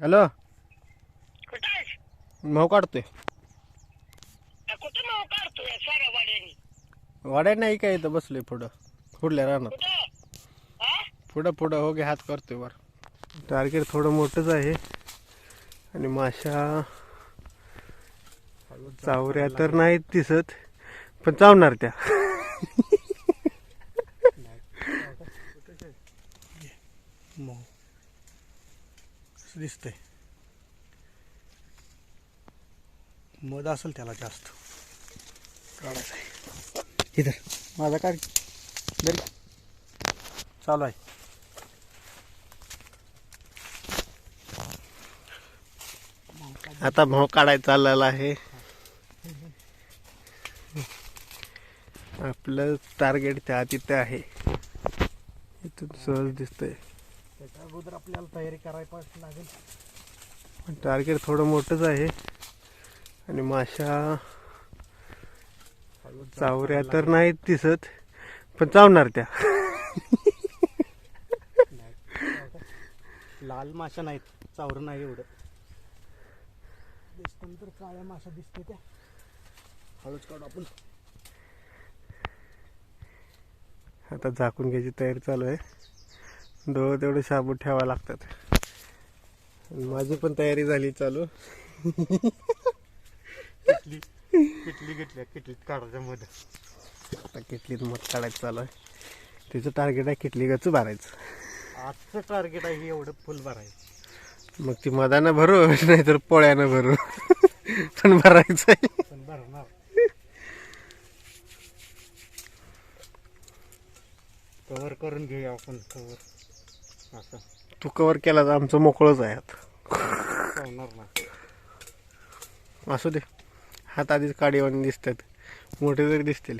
Hello. कुठं आहेस? भाऊ काढतोय. आ, कुठं वाड्या नाही काय इथं बसलोय पुढं. पुढल्या रानात. कुठं? हा पुढं पुढं हो गे हात करतोय वर. टार्गेट थोडं मोठंच आहे. आणि माशा चावऱ्या तर नाहीत दिसत पण चावणार त्या मग असं दिसतंय. मध असेल त्याला जास्त. काढायचं आहे. इथं माझा काढ. दर चालू आहे. आता भाऊ काढायचा चाललेला आहे. आपलं टार्गेट त्या तिथे आहे. इथून सहज दिसतंय. अगोदर आपल्याला तयारी करायला लागेल. टार्गेट थोडं मोठंच आहे. आणि माशा चावऱ्या तर नाहीत दिसत पण चावणार त्या. लाल माशा नाहीत चावर नाही एवढं. दिसतं तर काळ्या माशा दिसते त्या. हळूच काढू आपण. आता झाकून घ्यायची तयारी चालू आहे. डोळं तेवढे शाबूत ठेवावं लागतात. माझी पण तयारी झाली चालू. किटली किटली घेतल्या किटलीत काढायच्या मध्ये आता किटलीत मध काढायचं चालू आहे. तिचं टार्गेट आहे किटली गच भरायचं. आजचं टार्गेट आहे हे एवढं फुल भरायचं. मग ती मधानं भरू नाहीतर पोळ्यानं भरू. पण भरायचं आहे पण भरणार. कव्हर करून घेऊया आपण कव्हर असं. तू कवर केला तर आमचं मोकळंच आहे हात असू दे. हात आधीच काडीवाणी दिसतात. मोठे तरी दिसतील.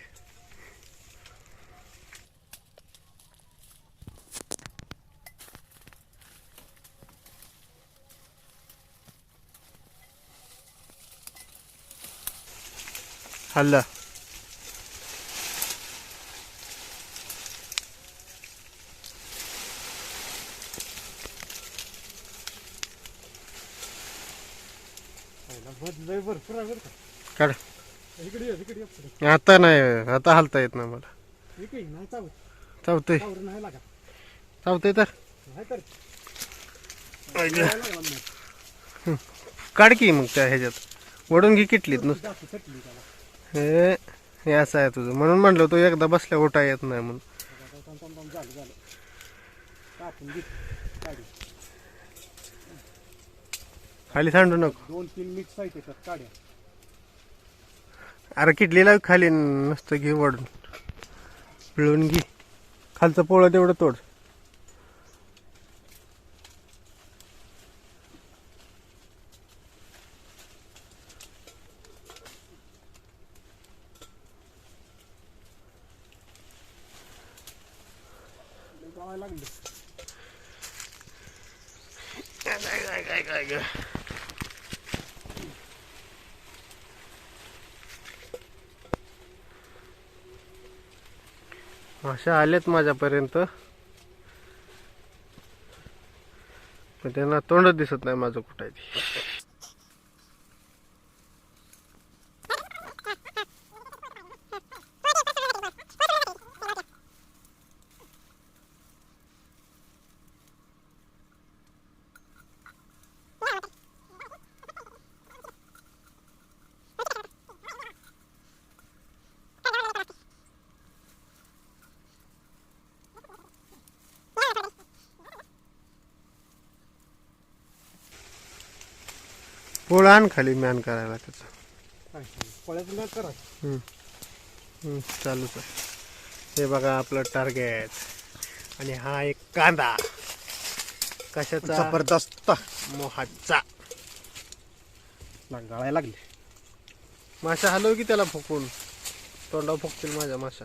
हल्ला पहिला बद लय भरपूर आहे बरं का काढ. इकडे ये, इकडे ये. पुढे. आता नाही आता हालता येत ना मला. चावत. चावतंय. चावतंय तर. काढ की मग त्या ह्याच्यात. ओढून घे किटलीत नुसतं. हे हे असं आहे तुझं. म्हणून म्हणलं तू एकदा बसल्या उठा येत नाही म्हणून तम, तम, तम, झालं झालं कापून घे काढी खाली सांडू नको. दोन तीन मिक्स आहे त्याच्यात काढ्या. अरे किटलीला खाली नुसतं घे ओढून पिळून घे. खालचं पोळं तेवढं तोड. लागले. काय काय काय काय माशा अशा आल्यात माझ्यापर्यंत. पण त्यांना तोंडच दिसत नाही माझं कुठं पोळं आण खाली मॅन करायला त्याचं. करा. चालूच आहे हे बघा आपलं टार्गेट आणि हा एक कांदा. कशाचा? जबरदस्त. मोहाचा. गाळायला लागले. माशा हलव की त्याला फुकून? तोंडावर फुकतील माझ्या माशा.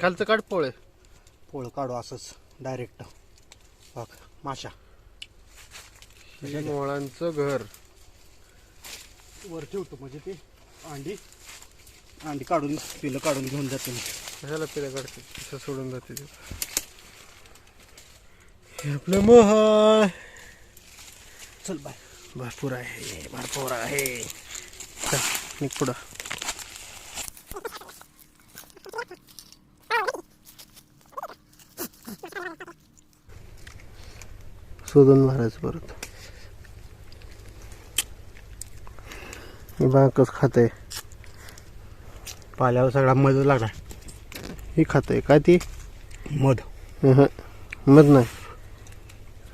खालचं काढ पोळे. पोळ काढू असंच डायरेक्ट बघ माशा. हे मोळांचं घर. वर ठेवतो म्हणजे ते अंडी. अंडी काढून पिलं काढून घेऊन जाते कशाला पिल्या काढते? तसं सोडून जाते ते. हे आपलं मोह चल बाय. भरपूर आहे. भरपूर आहे. चल, पुढं. शोधून मारायचं परत. बाकच खाते पाल्यावर सगळा मध लागला. ही खाते काय ती? मध. अहं, मध नाही.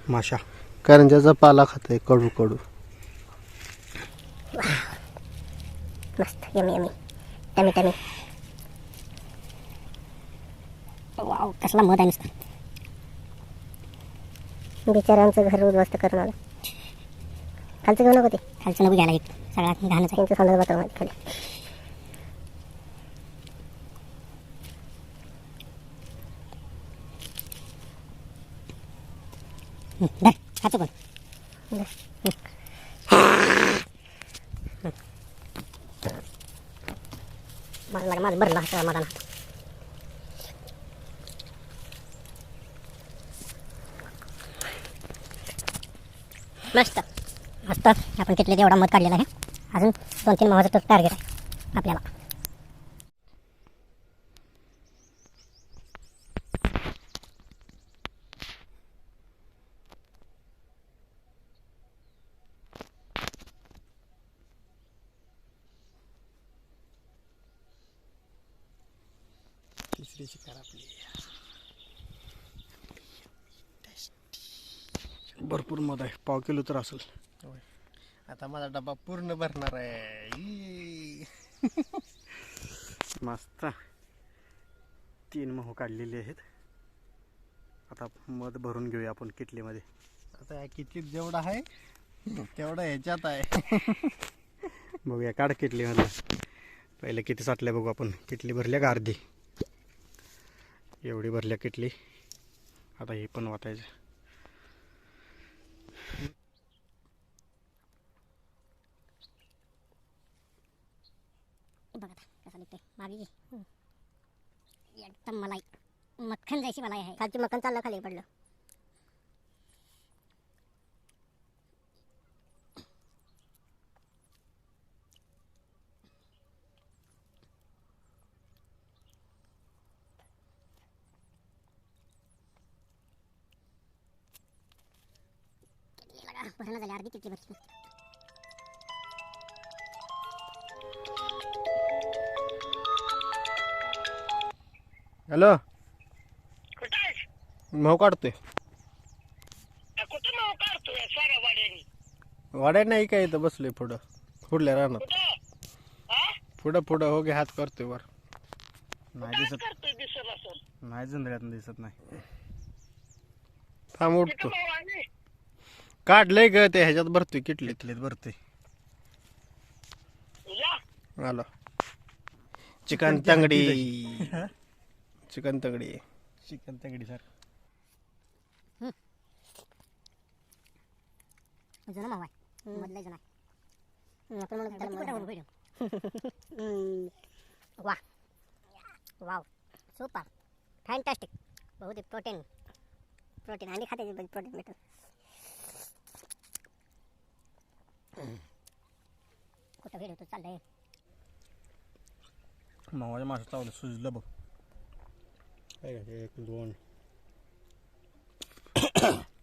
माशा. कारंजाचा पाला खाते कडू कडू. मस्त yummy yummy. Tummy tummy. Wow कसला मध आहे नुसतं. बिचारांचं घर उद्ध्वस्त करून आलं. खालचं घेऊ नको ते. खालचं नको घ्यायला एक. सगळ्यात घाणच आहे त्यांचं संडास बाथरूम आहे खाली. धर खाचं पण मला माझं भरला हात माझा हात. मस्त. मस्त. आपण तिथले एवढा मत काढलेला आहे. अजून दोन तीन मावाचं टार्गेट आहे आपल्याला. तिसरी शिकार आपली. भरपूर मध आहे. पाव किलो तर असेल. आता माझा डबा पूर्ण भरणार आहे. मस्त. तीन मोह काढलेले आहेत. आता मध भरून घेऊया आपण किटलीमध्ये. आता या किटलीत जेवढा आहे तेवढा ह्याच्यात आहे. बघूया काढ किटलीमध्ये पहिले किती साठल्या बघू आपण. किटली भरल्या का अर्धी? एवढी भरल्या किटली. आता हे पण वाटायचं. बघा आता कसं निघतंय. मागे. एकदम मलाई. मक्खन जायची मलाई आहे. खालची मक्खन चाललं खाली पडलं. झाली अर्धी किती भरली हॅलो. कुठं आहेस? भाऊ काढतोय. आ, कुठं नाव काढतोय? साऱ्या वाड्यानी. वाड्यात नाही काय इथं बसलोय पुढं. पुढल्या कुठं? हा पुढं पुढं हो गे हात करतोय वर. नाही काय दिसत. करतोय दिसत असेल नाही जुंधळ्यातून दिसत नाही. थांब उठतो. नाव आहे. काढलंय ग ते ह्याच्यात भरतोय किटलीत. किटलीत भरते या. आलो. चिकन तंगडी. चिकन तंगडी चिकन तगडी सर जुनं मावा आहे. मधलं जुनं आहे. आपण म्हणून त्याला मध- वा. वाव. सुपर. फॅन्टॅस्टिक बहुत प्रोटीन प्रोटीन आणि खाते प्रोटीन भेटत कुठं व्हिडिओ तो चाललंय. मावाच्या माणसं चावलं सुजलं बघ. एक दोन